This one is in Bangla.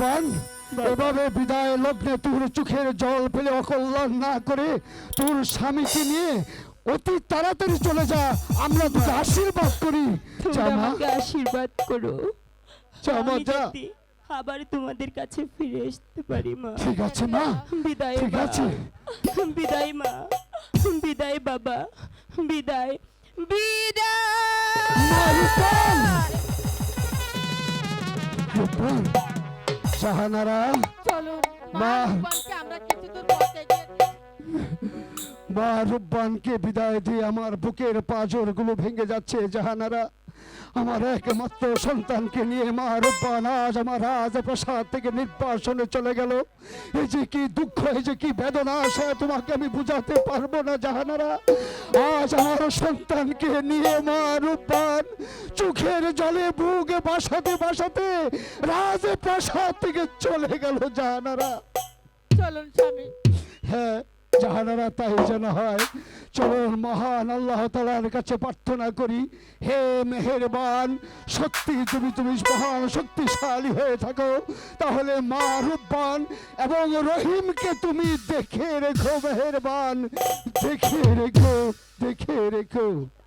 মারবান এভাবে বিদায় লগ্নে তোর চোখের জল ফেলে অকল্যাণ না করে তোর স্বামীকে নিয়ে অতি তাড়াতাড়ি চলে যা। আমরা তোকে আশীর্বাদ করি। আমাকে আশীর্বাদ করো। যা আবার তোমাদের কাছে ফিরে আসতে পারি মা। ঠিক আছে মা। বিদায় ঠিক আছে। বিদায় মা। বিদায় বাবা। বিদায়। বিদায়। জাহানারা চলুন মা। মা রূপবানকে আমরা কিছু দূর পথ এগিয়ে মা রূপবানকে বিদায় দিয়ে আমার বুকের পাঁজরগুলো ভেঙে যাচ্ছে জাহানারা। আমার একমাত্র সন্তানকে নিয়ে মা রূপবান আজ আমার রাজপ্রাসাদ থেকে নির্বাসনে চলে গেল। এই যে কি দুঃখ এই যে কি বেদনা সে তোমাকে আমি বুঝাতে পারব না জাহানারা। আজ আমার সন্তানকে নিয়ে মা রূপান চোখের জলে বুকে বাসাতে বাসাতে রাজপ্রাসাদ থেকে চলে গেল জানারা। চলুন স্বামী। হ্যাঁ জাহানারা তাই যেন হয়। চলুন মহান আল্লাহ তালার কাছে প্রার্থনা করি, হে মেহেরবান, সত্যি তুমি তুমি মহান, শক্তিশালী হয়ে থাকো। তাহলে মা রূপবান এবং রহিমকে তুমি দেখে রেখো, মেহেরবান। দেখে রেখো দেখে রেখো।